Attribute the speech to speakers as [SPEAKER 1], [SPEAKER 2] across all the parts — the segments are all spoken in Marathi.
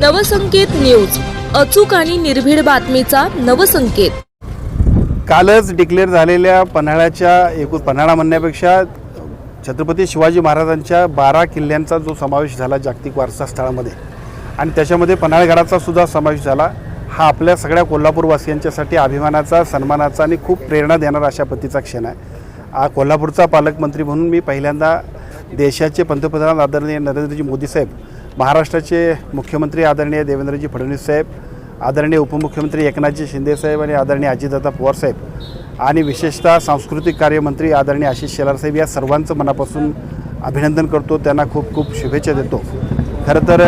[SPEAKER 1] नवसंकेत न्यूज. अचूक आणि निर्भीड बातमीचा नवसंकेत.
[SPEAKER 2] कालच डिक्लेअर झालेल्या पन्हाळ्याच्या एकूण पन्हाळा म्हणण्यापेक्षा छत्रपती शिवाजी महाराजांच्या बारा किल्ल्यांचा जो समावेश झाला जागतिक वारसा स्थळामध्ये आणि त्याच्यामध्ये पन्हाळगडाचा सुद्धा समावेश झाला हा आपल्या सगळ्या कोल्हापूरवासियांच्यासाठी अभिमानाचा सन्मानाचा आणि खूप प्रेरणा देणारा अशा पतीचा क्षण आहे. हा कोल्हापूरचा पालकमंत्री म्हणून मी पहिल्यांदा देशाचे पंतप्रधान आदरणीय नरेंद्रजी मोदी साहेब महाराष्ट्राचे मुख्यमंत्री आदरणीय देवेंद्रजी फडणवीस साहेब आदरणीय उपमुख्यमंत्री एकनाथजी शिंदे साहेब आणि आदरणीय अजितदादा पवार साहेब आणि विशेषतः सांस्कृतिक कार्यमंत्री आदरणीय आशिष शेलार साहेब या सर्वांचं मनापासून अभिनंदन करतो. त्यांना खूप खूप शुभेच्छा देतो. खरं तर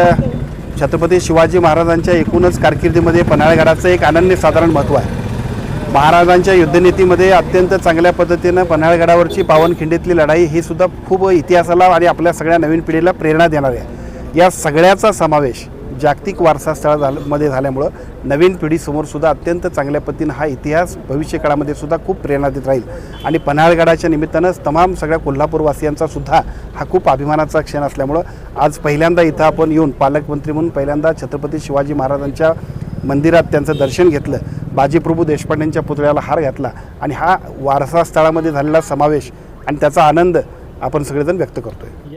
[SPEAKER 2] छत्रपती शिवाजी महाराजांच्या एकूणच कारकिर्दीमध्ये पन्हाळगडाचं एक अनन्यसाधारण महत्त्व आहे. महाराजांच्या युद्धनीतीमध्ये अत्यंत चांगल्या पद्धतीनं पन्हाळगडावरची पावनखिंडीतली लढाई ही सुद्धा खूप इतिहासाला आणि आपल्या सगळ्या नवीन पिढीला प्रेरणा देणारी आहे. या सगळ्याचा समावेश जागतिक वारसा स्थळमध्ये झाल्यामुळं नवीन पिढीसमोर सुद्धा अत्यंत चांगल्या पद्धतीनं हा इतिहास भविष्यकाळामध्ये सुद्धा खूप प्रेरणा देत राहील. आणि पन्हाळगडाच्या निमित्तानं तमाम सगळ्या कोल्हापूरवासियांचा सुद्धा हा खूप अभिमानाचा क्षण असल्यामुळं आज पहिल्यांदा इथं आपण येऊन पालकमंत्री म्हणून पहिल्यांदा छत्रपती शिवाजी महाराजांच्या मंदिरात त्यांचं दर्शन घेतलं. बाजीप्रभू देशपांडेंच्या पुतळ्याला हार घातला आणि हा वारसा स्थळामध्ये झालेला समावेश आणि त्याचा आनंद आपण सगळेजण व्यक्त करतोय.